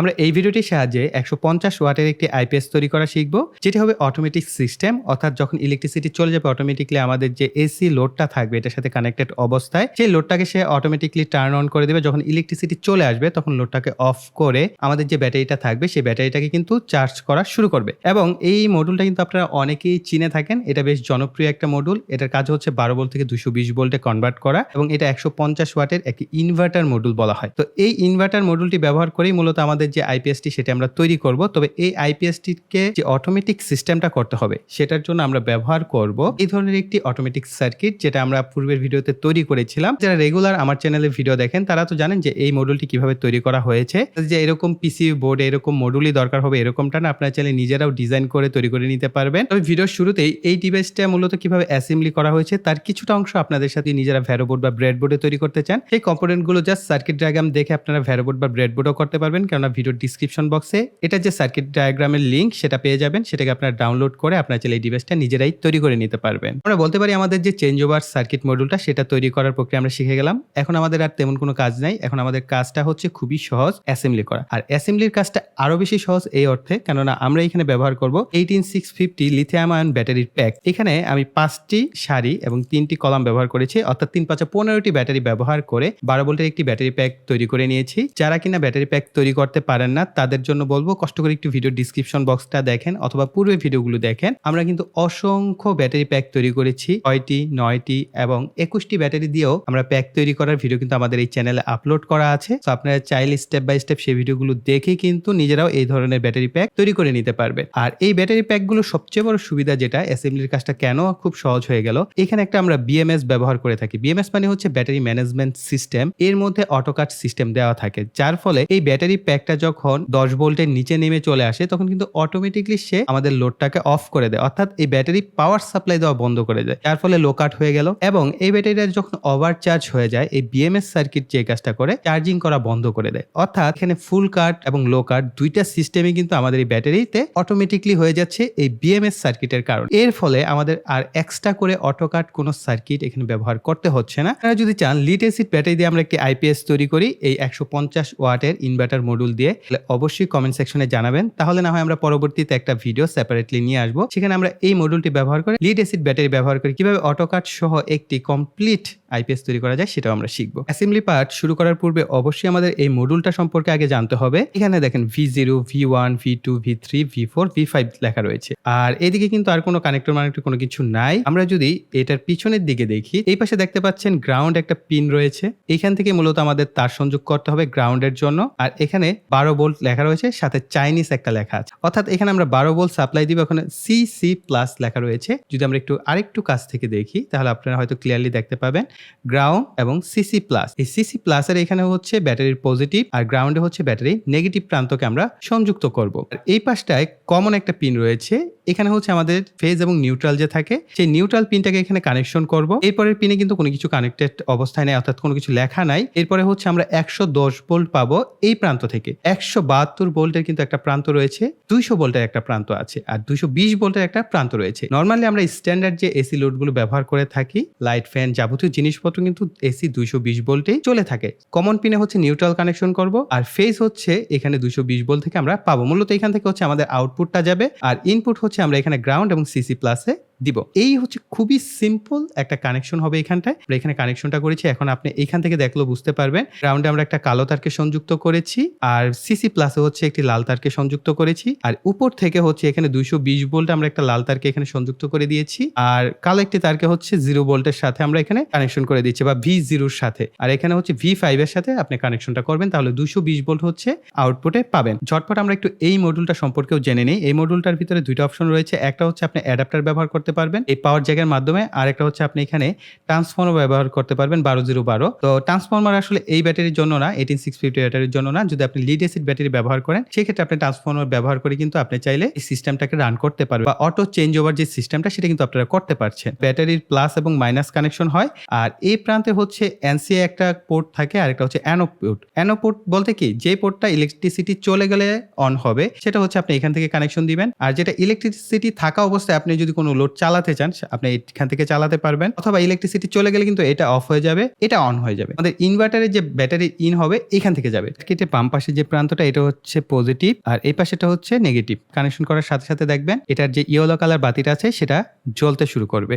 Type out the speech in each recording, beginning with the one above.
আমরা এই ভিডিওটির সাহায্যে একশো পঞ্চাশ ওয়াটের একটি আইপিএস তৈরি করা শিখব, যেটি হবে অটোমেটিক সিস্টেম অর্থাৎ যখন ইলেকট্রিসিটি চলে যাবে অটোমেটিকলি আমাদের যে এসি লোডটা থাকবে, এটার সাথে কানেক্টেড অবস্থায়, সেই লোডটাকে সে অটোমেটিকলি টার্ন অন করে দেবে। যখন ইলেকট্রিসিটি চলে আসবে, তখন লোডটাকে অফ করে আমাদের যে ব্যাটারিটা থাকবে, সেই ব্যাটারিটাকে কিন্তু চার্জ করা শুরু করবে। এবং এই মডুলটা কিন্তু আপনারা অনেকেই চিনে থাকেন, এটা বেশ জনপ্রিয় একটা মডুল এটার কাজ হচ্ছে বারো ভোল্ট থেকে দুশো বিশ ভোল্টে কনভার্ট করা, এবং এটা একশো পঞ্চাশ ওয়াটের একটি ইনভার্টার মডুল বলা হয়। তো এই ইনভার্টার মডুলটি ব্যবহার করেই মূলত আমাদের যে আইপিএসটি সেটা আমরা তৈরি করব, তবে এই আইপিএসটিকে যে অটোমেটিক সিস্টেমটা করতে হবে, সেটার জন্য আমরা ব্যবহার করব এই ধরনের একটি অটোমেটিক সার্কিট যেটা আমরা পূর্বের ভিডিওতে তৈরি করেছিলাম। যারা রেগুলার আমার চ্যানেলে ভিডিও দেখেন, তারা তো জানেন যে এই মডুলটি কীভাবে তৈরি করা হয়েছে। যে এরকম পিসি বোর্ডে এরকম মডুলই দরকার হবে, এরকমটা না আপনার চ্যানেল নিজেরাও ডিজাইন করে, তৈরি করে নিতে পারবেন। তবে ভিডিওর শুরুতেই এই ডিভাইসটা মূলত কীভাবে অ্যাসেম্বলি করা হয়েছে, তার কিছুটা অংশ আপনাদের সাথে নিজেরা ভ্যারোবোর্ড বা ব্রেডবোর্ডে তৈরি করতে চান। সেই কম্পোনেন্টগুলো জাস্ট সার্কিট ডায়াগ্রাম দেখে আপনারা ভ্যারোবোর্ড বা ব্রেডবোর্ডও করতে পারবেন, কেননা ভিডিওর ডিসক্রিপশন বক্সে এটা যে সার্কিট ডায়াগ্রামের লিঙ্ক সেটা পেয়ে যাবেন। সেটাকে আপনারা ডাউনলোড করে আপনারা চাইলে এই ডিভাইসটা নিজেরাই তৈরি করে নিতে পারবেন। আমরা বলতে পারি আমাদের যে চেঞ্জ ওভার সার্কিট মডুলটা সেটা তৈরি করার প্রক্রিয়া আমরা শিখে গেলাম। এখন আমাদের আর তেমন কোনো কাজ নাই। এখন আমাদের কাজটা হচ্ছে খুবই সহজ অ্যাসেম্বলি করা। আর অ্যাসেম্বলির কাজটা আরও বেশি সহজ এই অর্থে, কেননা আমরা এখানে ব্যবহার করব eighteen six fifty lithium ion ব্যাটারির প্যাক এখানে আমি পাঁচটি সারি এবং তিনটি কলাম ব্যবহার করেছি, অর্থাৎ তিন পাঁচা পনেরোটি ব্যাটারি ব্যবহার করে বারো ভোল্টের একটি ব্যাটারি প্যাক তৈরি করে নিয়েছি। যারা কিনা ব্যাটারি প্যাক তৈরি করতে পারেন না, তাদের জন্য বলব কষ্ট করে একটু ভিডিও ডিসক্রিপশন বক্সটা দেখেন অথবা পূর্বের ভিডিওগুলো দেখেন। আমরা কিন্তু অসংখ্য ব্যাটারি প্যাক তৈরি করেছি, ছয়টি, নয়টি এবং একুশটি ব্যাটারি দিয়েও আমরা প্যাক তৈরি করার ভিডিও কিন্তু আমাদের এই চ্যানেলে আপলোড করা আছে। তো আপনারা চাইলে স্টেপ বাই স্টেপ সেই ভিডিওগুলো দেখে কিন্তু নিজেরাও এই ধরনের ব্যাটারি প্যাক তৈরি করে নিতে পারবে আর এই ব্যাটারি প্যাকগুলো সবচেয়ে বড় সুবিধা যেটা অ্যাসেম্বলির কাজটা কেন খুব সহজ হয়ে গেল, এখানে একটা আমরা বিএমএস ব্যবহার করে থাকি। বিএমএস মানে হচ্ছে ব্যাটারি ম্যানেজমেন্ট সিস্টেম এর মধ্যে অটোকাট সিস্টেম দেওয়া থাকে, যার ফলে এই ব্যাটারি প্যাকটা যখন দশ ভোল্টের নিচে নেমে চলে আসে, তখন কিন্তু অটোমেটিকলি সে আমাদের লোডটাকে অফ করে দেয়। অর্থাৎ এই ব্যাটারি পাওয়ার সাপ্লাই দেওয়া বন্ধ করে দেয়। যার ফলে লো কাট হয়ে গেল এবং এই ব্যাটারিটা যখন ওভার চার্জ হয়ে যায়, এই বিএমএস সার্কিট যে কাজটা করে চার্জিং করা বন্ধ করে দেয়। অর্থাৎ এখানে ফুল কাট এবং লো কাট দুইটা সিস্টেমে কিন্তু আমাদের এই ব্যাটারিতে অটোমেটিকলি হয়ে যাচ্ছে এই বিএমএস সার্কিটের কারণ। এর ফলে আমাদের আর এক্সট্রা করে অটো কাট কোনো সার্কিট এখানে ব্যবহার করতে হচ্ছে না। যদি চান লিড ব্যাটারি দিয়ে আমরা একটি আইপিএস তৈরি করি, এই একশো পঞ্চাশ ওয়াটের ইনভার্টার মডুল দিয়ে তাহলে অবশ্যই কমেন্ট সেকশনে জানাবেন। তাহলে না হয় আমরা পরবর্তীতে একটা ভিডিও সেপারেটলি নিয়ে আসব। সেখানে আমরা এই মডুলটি ব্যবহার করে লিড অ্যাসিড ব্যাটারি ব্যবহার করে। কীভাবে অটোকাট সহ একটি কমপ্লিট আইপিএস তৈরি করা যায়, সেটাও আমরা শিখব। অ্যাসেম্বলি পার্ট শুরু করার পূর্বে অবশ্যই আমাদের এই মডুলটা সম্পর্কে আগে জানতে হবে। এখানে দেখেন V zero V one V two V three V four V five লেখা রয়েছে। আর এদিকে কিন্তু আর কোনো কানেক্টর মানেক্টর কোনো কিছু নাই। আমরা যদি এটার পিছনের দিকে দেখি, এই পাশে দেখতে পাচ্ছেন গ্রাউন্ড একটা পিন রয়েছে। এখান থেকে মূলত আমাদের তার সংযোগ করতে হবে গ্রাউন্ডের জন্য। আর এখানে বারো বোল্ট লেখা রয়েছে, সাথে চাইনিজ একটা লেখা আছে। অর্থাৎ এখানে আমরা বারো বোল্ট সাপ্লাই দিব, ওখানে সি সি প্লাস লেখা রয়েছে। যদি আমরা একটু আরেকটু কাছ থেকে দেখি, তাহলে আপনারা হয়তো ক্লিয়ারলি দেখতে পাবেন। গ্রাউন্ড এবং সিসি প্লাস। এই সিসি প্লাসের এখানে হচ্ছে ব্যাটারির পজিটিভ আর গ্রাউন্ডে হচ্ছে ব্যাটারি নেগেটিভ প্রান্তকে আমরা সংযুক্ত করব। এই পাশটায় কমন একটা পিন রয়েছে। এখানে হচ্ছে আমাদের ফেজ এবং নিউট্রাল যে থাকে, সেই নিউট্রাল পিনটাকে এখানে কানেকশন করব। এরপরের পিনে কিন্তু কোনো কিছু কানেক্টেড অবস্থায় নেই, অর্থাৎ কোনো কিছু লেখা নাই। এরপরে হচ্ছে আমরা একশো দশ ভোল্ট পাবো এই প্রান্ত থেকে। একশো বাহাত্তর ভোল্টের কিন্তু একটা প্রান্ত রয়েছে, দুইশো ভোল্টের একটা প্রান্ত আছে, আর দুইশো বিশ ভোল্টের একটা প্রান্ত রয়েছে। নর্মালি আমরা স্ট্যান্ডার্ড যে এসি লোডগুলো ব্যবহার করে থাকি, লাইট ফ্যান যাবতীয় জিনিসপত্র কিন্তু এসি দুইশো বিশ ভোল্টেই চলে থাকে। কমন পিনে হচ্ছে নিউট্রাল কানেকশন করব, আর ফেস হচ্ছে এখানে দুইশো বিশ ভোল্ট থেকে আমরা পাবো। মূলত এখান থেকে হচ্ছে আমাদের আউটপুটটা যাবে, আর ইনপুট হচ্ছে আমরা এখানে গ্রাউন্ড এবং সিসি প্লাসে দিব। এই হচ্ছে খুবই সিম্পল একটা কানেকশন হবে এখানটায়। এখানে কানেকশনটা করেছি, এখন আপনি এখান থেকে দেখলেও বুঝতে পারবেন। গ্রাউন্ডে আমরা একটা কালো তারকে সংযুক্ত করেছি, আর সিসি প্লাসে হচ্ছে একটি লাল তারকে সংযুক্ত করেছি, আর উপর থেকে হচ্ছে এখানে দুইশো বিশ ভোল্ট আমরা একটা লাল তারকে এখানে সংযুক্ত করে দিয়েছি, আর কালো একটি তারকে হচ্ছে জিরো ভোল্টের সাথে আমরা এখানে কানেকশন করে দিচ্ছি বা ভি জিরোর সাথে। আর এখানে হচ্ছে ভি ফাইভের সাথে আপনি কানেকশনটা করবেন, তাহলে দুইশো বিশ ভোল্ট হচ্ছে আউটপুটে পাবেন। ঝটপট আমরা একটু এই মডুলটা সম্পর্কেও জেনে নিই। এই মডুলটার ভিতরে দুইটা অপশন রয়েছে, একটা হচ্ছে আপনি অ্যাডাপ্টার ব্যবহার করতে পারবেন। এই পাওয়ার জ্যাকের মাধ্যমে আর একটা হচ্ছে আপনি এখানে ট্রান্সফর্মার ব্যবহার করতে পারবেন বারো জিরো বারো। তো ট্রান্সফর্মার আসলে এই ব্যাটারির জন্য না এইটিন সিক্স ফিফটি ব্যাটারির জন্য না, যদি আপনি লিড এসিড ব্যাটারি ব্যবহার করেন, সেক্ষেত্রে আপনি ট্রান্সফর্মার ব্যবহার করে কিন্তু আপনি চাইলে এই সিস্টেমটাকে রান করতে পারবেন। বা অটো চেঞ্জ ওভার যে সিস্টেমটা সেটা কিন্তু আপনারা করতে পারছেন। ব্যাটারির প্লাস এবং মাইনাস কানেকশন হয়। আর এই প্রান্তে হচ্ছে এনসিএ একটা পোর্ট থাকে আর একটা হচ্ছে অ্যানো পোর্ট অ্যানো পোর্ট বলতে কি? যে পোর্টটা ইলেকট্রিসিটি চলে গেলে অন হবে, সেটা হচ্ছে আপনি এখান থেকে কানেকশন দিবেন। আর যেটা ইলেকট্রিসিটি থাকা অবস্থায় আপনি যদি কোনো লোড চালাতে চান, আপনি এখান থেকে চালাতে পারবেন, অথবা ইলেকট্রিসিটি চলে গেলে কিন্তু এটা অফ হয়ে যাবে, এটা অন হয়ে যাবে। আমাদের ইনভার্টারের যে ব্যাটারি ইন হবে, এখান থেকে যাবে। কেটে বাম পাশে যে প্রান্তটা, এটা হচ্ছে পজিটিভ আর এই পাশেটা হচ্ছে নেগেটিভ কানেকশন করার সাথে সাথে দেখবেন, এটার যে ইয়েলো কালার বাতিটা আছে, সেটা জ্বলতে শুরু করবে।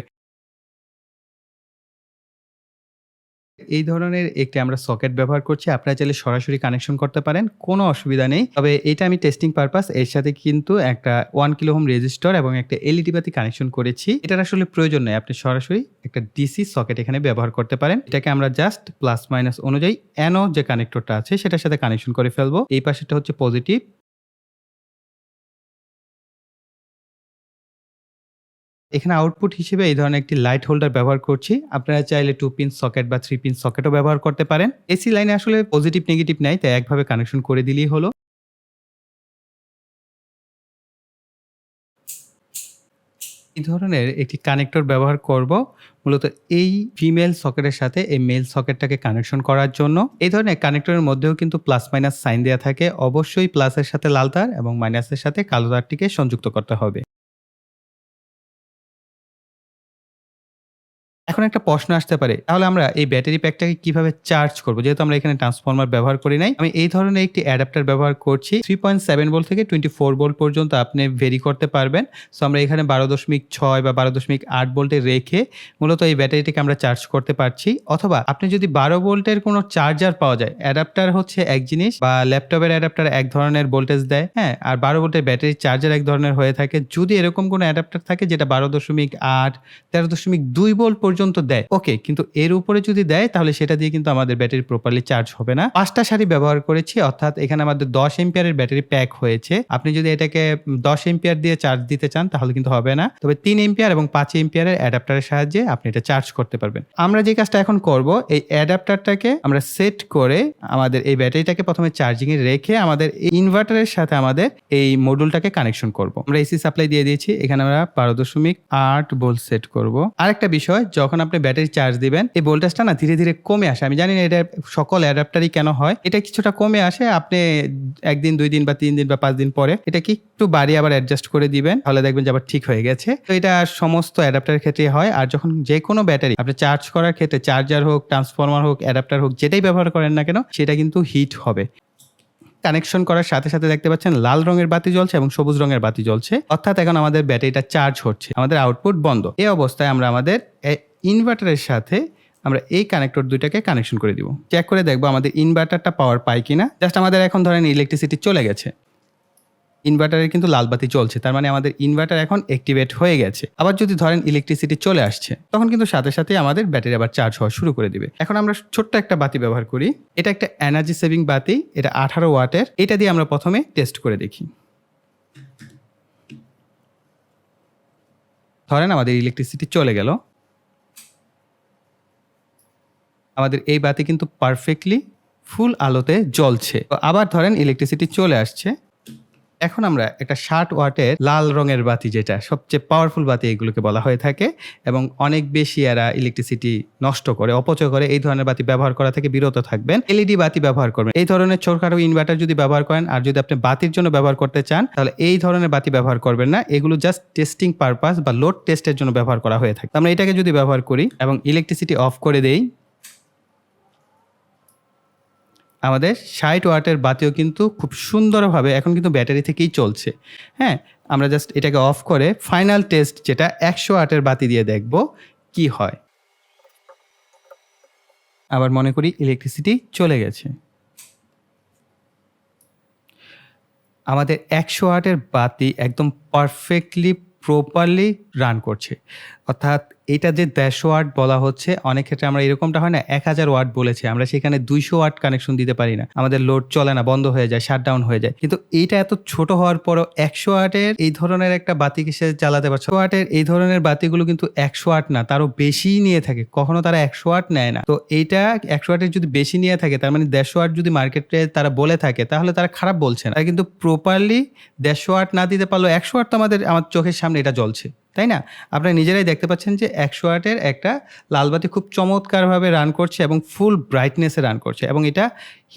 এই ধরনের একটি আমরা সকেট ব্যবহার করছি। আপনারা চাইলে সরাসরি কানেকশন করতে পারেন, কোনো অসুবিধা নেই। তবে এটা আমি টেস্টিং পারপাস, এর সাথে কিন্তু একটা ওয়ান কিলো হোম রেজিস্টার এবং একটা এলইডি বাতি কানেকশন করেছি। এটার আসলে প্রয়োজন নেই, আপনি সরাসরি একটা ডিসি সকেট এখানে ব্যবহার করতে পারেন। এটাকে আমরা জাস্ট প্লাস মাইনাস অনুযায়ী অ্যানো যে কানেক্টরটা আছে, সেটার সাথে কানেকশন করে ফেলব। এই পাশেটা হচ্ছে পজিটিভ। এখানে আউটপুট হিসেবে এই ধরনের একটি লাইট হোল্ডার ব্যবহার করছি। আপনারা চাইলে টু পিন সকেট বা থ্রি পিন সকেটও ব্যবহার করতে পারেন। এসি লাইনে আসলে পজিটিভ নেগেটিভ নাই, তাই একভাবে কানেকশন করে দিলেই হলো। এই ধরনের একটি কানেক্টর ব্যবহার করব মূলত এই ফিমেল সকেটের সাথে এই মেল সকেটটাকে কানেকশন করার জন্য। এই ধরনের কানেক্টরের মধ্যেও কিন্তু প্লাস মাইনাস সাইন দেওয়া থাকে। অবশ্যই প্লাসের সাথে লাল তার এবং মাইনাসের সাথে কালো তারটিকে সংযুক্ত করতে হবে। এখন একটা প্রশ্ন আসতে পারে। তাহলে আমরা এই ব্যাটারি প্যাকটাকে কীভাবে চার্জ করব? যেহেতু আমরা এখানে ট্রান্সফর্মার ব্যবহার করি নাই, আমি এই ধরনের একটি অ্যাডাপ্টার ব্যবহার করছি। থ্রি পয়েন্ট সেভেন ভোল্ট থেকে টোয়েন্টি ফোর ভোল্ট পর্যন্ত আপনি ভেরি করতে পারবেন। সো আমরা এখানে বারো দশমিক ছয় বা বারো দশমিক আট ভোল্টে রেখে মূলত এই ব্যাটারিটিকে আমরা চার্জ করতে পারছি। অথবা আপনি যদি বারো ভোল্টের কোনো চার্জার পাওয়া যায় অ্যাডাপ্টার হচ্ছে এক জিনিস বা ল্যাপটপের অ্যাডাপ্টার এক ধরনের ভোল্টেজ দেয় হ্যাঁ? আর বারো ভোল্টের ব্যাটারি চার্জার এক ধরনের হয়ে থাকে। যদি এরকম কোনো অ্যাডাপ্টার থাকে যেটা বারো দশমিক আট, তেরো দশমিক দুই ভোল্ট পর্যন্ত দেয়। ওকে, কিন্তু এর উপরে যদি দেয়, তাহলে সেটা দিয়ে কিন্তু আমাদের ব্যাটারি প্রপারলি চার্জ হবে না। পাঁচটা সারি ব্যবহার করেছি, অর্থাৎ এখানে আমাদের দশ এম্পিয়ারের ব্যাটারি প্যাক হয়েছে। আপনি যদি এটাকে দশ এম্পিয়ার দিয়ে চার্জ দিতে চান, তাহলে কিন্তু হবে না। তবে তিন এম্পিয়ার এবং পাঁচ এম্পিয়ারের অ্যাডাপ্টারের সাহায্যে আপনি এটা চার্জ করতে পারবেন। আমরা যে কাজটা এখন করব, এই অ্যাডাপ্টারটাকে আমরা সেট করে আমাদের এই ব্যাটারিটাকে প্রথমে চার্জিং এ রেখে আমাদের ইনভার্টারের সাথে আমাদের এই মডিউলটাকে কানেকশন করব। আমরা এসি সাপ্লাই দিয়ে দিয়েছি, এখানে আমরা বারো দশমিক আট ভোল্ট সেট করব। আরেকটা বিষয়, যখন আপনি ব্যাটারি চার্জ দিবেন, এই ভোল্টেজটা না ধীরে ধীরে কমে আসে। আমি জানি না এটা সকল অ্যাডাপ্টারই কেন হয়। এটা কিছুটা কমে আসে, আপনি একদিন, দুই দিন বা তিন দিন বা পাঁচ দিন পরে এটাকে একটু বাড়িয়ে আবার অ্যাডজাস্ট করে দিবেন। তাহলে দেখবেন যে আবার ঠিক হয়ে গেছে। তো এটা সমস্ত অ্যাডাপ্টারের ক্ষেত্রে হয়। আর যখন যে কোনো ব্যাটারি আপনি চার্জ করার ক্ষেত্রে চার্জার হোক ট্রান্সফরমার হোক অ্যাডাপ্টার হোক, যেটাই ব্যবহার করেন না কেন, সেটা কিন্তু হিট হবে। কানেকশন করার সাথে সাথে দেখতে পাচ্ছেন লাল রঙের বাতি জ্বলছে এবং সবুজ রঙের বাতি জ্বলছে। অর্থাৎ এখন আমাদের ব্যাটারিটা চার্জ হচ্ছে, আমাদের আউটপুট বন্ধ। এই অবস্থায় আমরা আমাদের ইনভার্টারের সাথে আমরা এই কানেক্টর দুইটাকে কানেকশন করে দিব। চেক করে দেখব আমাদের ইনভার্টারটা পাওয়ার পায় কিনা। জাস্ট আমাদের এখন ধরেন ইলেকট্রিসিটি চলে গেছে। ইনভার্টারের কিন্তু লাল বাতি চলছে, তার মানে আমাদের ইনভার্টার এখন অ্যাক্টিভেট হয়ে গেছে। আবার যদি ধরেন ইলেকট্রিসিটি চলে আসছে, তখন কিন্তু সাথে সাথে আমাদের ব্যাটারি আবার চার্জ হওয়া শুরু করে দিবে। এখন আমরা ছোট্ট একটা বাতি ব্যবহার করি। এটা একটা এনার্জি সেভিং বাতি, এটা আঠারো ওয়াটের। এটা দিয়ে আমরা প্রথমে টেস্ট করে দেখি। ধরেন আমাদের ইলেকট্রিসিটি চলে গেল। আমাদের এই বাতি কিন্তু পারফেক্টলি ফুল আলোতে জ্বলছে। আবার ধরেন ইলেকট্রিসিটি চলে আসছে। এখন আমরা একটা ষাট ওয়াটের লাল রঙের বাতি যেটা সবচেয়ে পাওয়ারফুল বাতি এগুলোকে বলা হয়ে থাকে এবং অনেক বেশি এরা ইলেকট্রিসিটি নষ্ট করে, অপচয় করে, এই ধরনের বাতি ব্যবহার করা থেকে বিরত থাকবেন। এলইডি বাতি ব্যবহার করবেন। এই ধরনের ছোটখাটো ইনভার্টার যদি ব্যবহার করেন আর যদি আপনি বাতির জন্য ব্যবহার করতে চান, তাহলে এই ধরনের বাতি ব্যবহার করবেন না। এগুলো জাস্ট টেস্টিং পারপাস বা লোড টেস্টের জন্য ব্যবহার করা হয়ে থাকে। আমরা এটাকে যদি ব্যবহার করি এবং ইলেকট্রিসিটি অফ করে দেই আমাদের ষাট ওয়াটের বাতিও কিন্তু খুব সুন্দরভাবে এখন কিন্তু ব্যাটারি থেকেই চলছে। হ্যাঁ আমরা জাস্ট এটাকে অফ করে ফাইনাল টেস্ট যেটা একশো ওয়াটের বাতি দিয়ে দেখব কি হয়। আবার মনে করি ইলেকট্রিসিটি চলে গেছে। আমাদের একশো ওয়াটের বাতি একদম পারফেক্টলি প্রপারলি রান করছে। অর্থাৎ এটা যে দেড়শো ওয়াট বলা হচ্ছে, অনেক ক্ষেত্রে আমরা এরকমটা হয় না, এক হাজার ওয়াট বলেছে। আমরা সেখানে দুইশো ওয়াট কানেকশন দিতে পারি না। আমাদের লোড চলে না, বন্ধ হয়ে যায় শাটডাউন হয়ে যায়। কিন্তু এইটা এত ছোট হওয়ার পরও একশো ওয়াটের এই ধরনের একটা বাতি কিসে চালাতে পারছে? ওয়াটের এই ধরনের বাতিগুলো কিন্তু একশো ওয়াট না, তারও বেশি নিয়ে থাকে। কখনো তারা একশো ওয়াট নেয় না। তো এইটা একশো ওয়াটের যদি বেশি নিয়ে থাকে, তার মানে দেড়শো ওয়াট যদি মার্কেটে তারা বলে থাকে, তাহলে তারা খারাপ বলছে না। কিন্তু প্রপারলি দেড়শো ওয়াট না দিতে পারলেও একশো ওয়াট তো আমাদের, আমার চোখের সামনে এটা জ্বলছে। তাই না? আপনারা নিজেরাই দেখতে পাচ্ছেন যে একশো আটের একটা লালবাতি খুব চমৎকারভাবে রান করছে এবং ফুল ব্রাইটনেসে রান করছে এবং এটা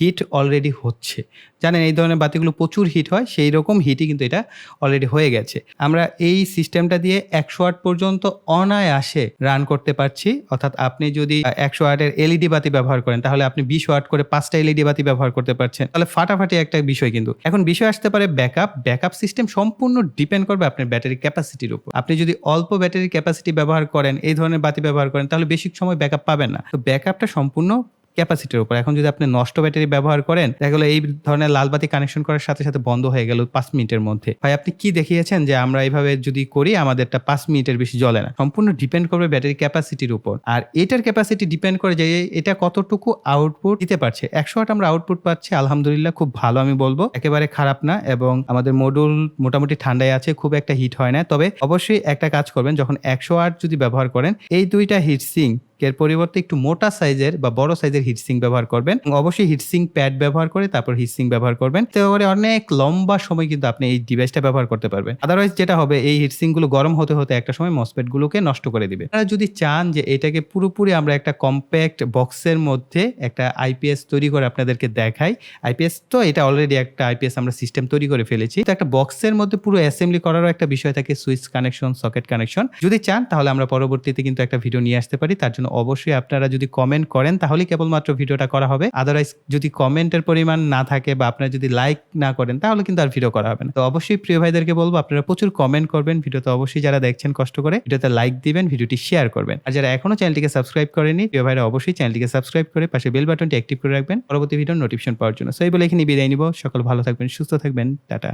হিট অলরেডি হচ্ছে। জানেন, এই ধরনের বাতিগুলো প্রচুর হিট হয়, সেই রকম হিটই কিন্তু এটা অলরেডি হয়ে গেছে। আমরা এই সিস্টেমটা দিয়ে একশো আট পর্যন্ত অনায়াসে রান করতে পারছি। অর্থাৎ আপনি যদি একশো ওয়াটের এলইডি বাতি ব্যবহার করেন, তাহলে আপনি বিশ ওয়াট করে পাঁচটা এলইডি বাতি ব্যবহার করতে পারছেন। তাহলে ফাটাফাটি একটা বিষয় কিন্তু। এখন বিষয় আসতে পারে ব্যাকআপ ব্যাকআপ সিস্টেম সম্পূর্ণ ডিপেন্ড করবে আপনার ব্যাটারি ক্যাপাসিটির উপর। আপনি যদি অল্প ব্যাটারি ক্যাপাসিটি ব্যবহার করেন, এই ধরনের বাতি ব্যবহার করেন, তাহলে বেশি সময় ব্যাকআপ পাবেন না। তো ব্যাকআপটা সম্পূর্ণ ক্যাপাসিটির উপর। এখন যদি আপনি নষ্ট ব্যাটারি ব্যবহার করেন, দেখা গেলো এই ধরনের লাল বাতি কানেকশন করার সাথে সাথে বন্ধ হয়ে গেল পাঁচ মিনিটের মধ্যে। ভাই, আপনি কি দেখিয়েছেন যে আমরা এইভাবে যদি করি, আমাদেরটা পাঁচ মিনিটের বেশি জ্বলে না? সম্পূর্ণ ডিপেন্ড করবে ব্যাটারি ক্যাপাসিটির উপর। আর এটার ক্যাপাসিটি ডিপেন্ড করে যে এটা কতটুকু আউটপুট দিতে পারছে। একশো আট আমরা আউটপুট পাচ্ছি, আলহামদুলিল্লাহ খুব ভালো আমি বলব। একেবারে খারাপ না এবং আমাদের মডুল মোটামুটি ঠান্ডায় আছে, খুব একটা হিট হয় না। তবে অবশ্যই একটা কাজ করবেন, যখন একশো আট যদি ব্যবহার করেন, এই দুইটা হিট সিং এর পরিবর্তে একটু মোটা সাইজের বা বড় সাইজের হিটসিং ব্যবহার করবেন অবশ্যই হিটসিং প্যাড ব্যবহার করে তারপর হিটসিং ব্যবহার করবেন। তাহলে অনেক লম্বা সময় কিন্তু আপনি এই ডিভাইসটা ব্যবহার করতে পারবেন। আদারওয়াইজ যেটা হবে, এই হিটসিংগুলো গরম হতে হতে একটা সময় মসপেট গুলোকে নষ্ট করে দিবে। আপনারা যদি চান যে এটাকে পুরোপুরি আমরা একটা কম্প্যাক্ট বক্সের মধ্যে একটা আইপিএস তৈরি করে আপনাদেরকে দেখাই আইপিএস তো এটা অলরেডি একটা আইপিএস আমরা সিস্টেম তৈরি করে ফেলেছি। তো একটা বক্সের মধ্যে পুরো অ্যাসেম্বলি করারও একটা বিষয় থাকে সুইচ কানেকশন সকেট কানেকশন যদি চান তাহলে আমরা পরবর্তীতে কিন্তু একটা ভিডিও নিয়ে আসতে পারি, তার জন্য অবশ্যই আপনারা যদি কমেন্ট করেন তাহলে কেবলমাত্র ভিডিওটা করা হবে। আদারওয়াইজ যদি কমেন্টের পরিমাণ না থাকে বা আপনারা যদি লাইক না করেন, তাহলে কিন্তু আর ভিডিও করা হবে না। তো অবশ্যই প্রিয় ভাইদেরকে বলব, আপনারা প্রচুর কমেন্ট করবেন। ভিডিওতে অবশ্যই যারা দেখছেন কষ্ট করে, ভিডিওতে লাইক দিবেন, ভিডিওটি শেয়ার করবেন। আর যারা এখনও চ্যানেলটিকে সাবস্ক্রাইব করেনি, প্রিয় ভাইরা অবশ্যই চ্যানেলটিকে সাবস্ক্রাইব করে পাশে বেল বাটনটি অ্যাক্টিভ করে রাখবেন। পরবর্তী ভিডিওর নোটিফিকেশন পাওয়ার জন্য। সো এই বলে এখানে বিদায় নিব। সকল ভালো থাকবেন, সুস্থ থাকবেন। টাটা।